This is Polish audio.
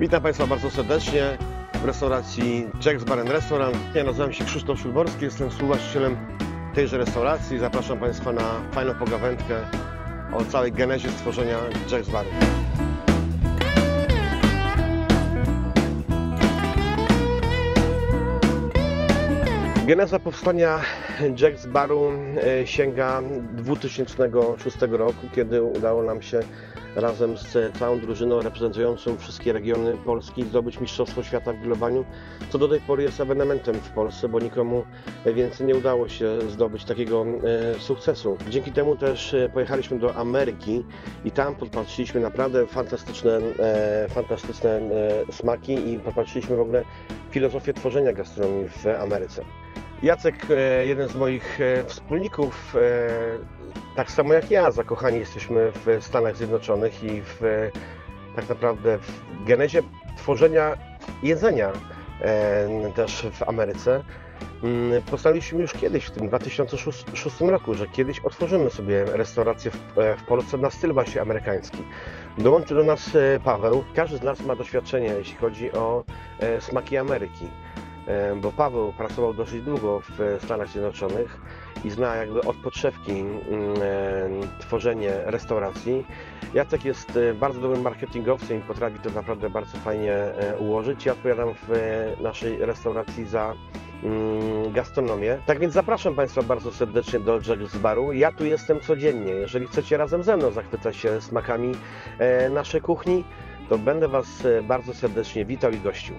Witam Państwa bardzo serdecznie w restauracji Jack's Bar Restaurant. Ja nazywam się Krzysztof Szulborski, jestem współwłaścicielem tejże restauracji. Zapraszam Państwa na fajną pogawędkę o całej genezie stworzenia Jack's Baru. Geneza powstania Jack's Baru e, sięga 2006 roku, kiedy udało nam się razem z całą drużyną reprezentującą wszystkie regiony Polski zdobyć Mistrzostwo Świata w grillowaniu, co do tej pory jest ewenementem w Polsce, bo nikomu więcej nie udało się zdobyć takiego e, sukcesu. Dzięki temu też e, pojechaliśmy do Ameryki i tam podpatrzyliśmy naprawdę fantastyczne, fantastyczne smaki i podpatrzyliśmy w ogóle filozofię tworzenia gastronomii w Ameryce. Jacek, e, jeden z moich e, wspólników, e, tak samo jak ja, zakochani jesteśmy w Stanach Zjednoczonych i w tak naprawdę w genezie tworzenia jedzenia też w Ameryce. Mm, postanowiliśmy już kiedyś, w tym 2006 roku, że kiedyś otworzymy sobie restaurację w, Polsce na styl właśnie amerykański. Dołączy do nas Paweł. Każdy z nas ma doświadczenie, jeśli chodzi o smaki Ameryki. E, bo Paweł pracował dosyć długo w Stanach Zjednoczonych i zna jakby od podszewki mm, e, tworzenie restauracji. Jacek jest e, bardzo dobrym marketingowcem i potrafi to naprawdę bardzo fajnie ułożyć. Ja odpowiadam w naszej restauracji za mm, gastronomię. Tak więc zapraszam Państwa bardzo serdecznie do Jack's Baru. Ja tu jestem codziennie. Jeżeli chcecie razem ze mną zachwycać się smakami naszej kuchni, to będę Was bardzo serdecznie witał i gościł.